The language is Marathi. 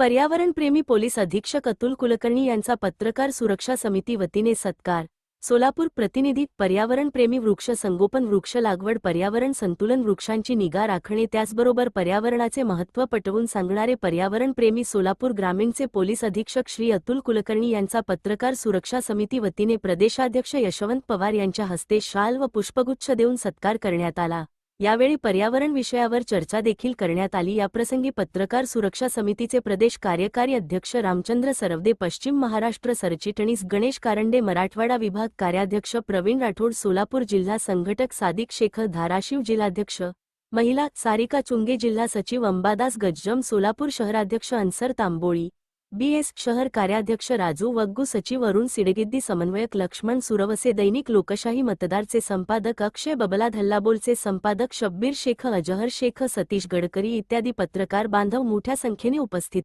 पर्यावरणप्रेमी पोलीस अधीक्षक अतुल कुलकर्णी यांचा पत्रकार सुरक्षा समिती वतीने सत्कार. सोलापूर प्रतिनिधी पर्यावरणप्रेमी वृक्ष संगोपन वृक्ष लागवड पर्यावरण संतुलन वृक्षांची निगा राखणे त्याचबरोबर पर्यावरणाचे महत्त्व पटवून सांगणारे पर्यावरणप्रेमी सोलापूर ग्रामीणचे पोलीस अधीक्षक श्री अतुल कुलकर्णी यांचा पत्रकार सुरक्षा समिती वतीने प्रदेशाध्यक्ष यशवंत पवार यांच्या हस्ते शाल व पुष्पगुच्छ देऊन सत्कार करण्यात आला. यावेळी पर्यावरण विषयावर चर्चा देखील करण्यात आली. याप्रसंगी पत्रकार सुरक्षा समितीचे प्रदेश कार्यकारी अध्यक्ष रामचंद्र सरवदे पश्चिम महाराष्ट्र सरचिटणीस गणेश कारंडे मराठवाडा विभाग कार्याध्यक्ष प्रवीण राठोड सोलापूर जिल्हा संघटक सादिक शेखर धाराशिव जिल्हाध्यक्ष महिला सारिका चुंगे जिल्हा सचिव अंबादास गज्जम सोलापूर शहराध्यक्ष अन्सर तांबोळी बीएस शहर कार्याध्यक्ष राजू वग्गू सचिव अरुण सिडगिद्दी समन्वयक लक्ष्मण सुरवसे दैनिक लोकशाही मतदारचे संपादक अक्षय बबला धल्लाबोलचे संपादक शब्बीर शेख अजहर शेख सतीश गडकरी इत्यादी पत्रकार बांधव मोठ्या संख्येने उपस्थित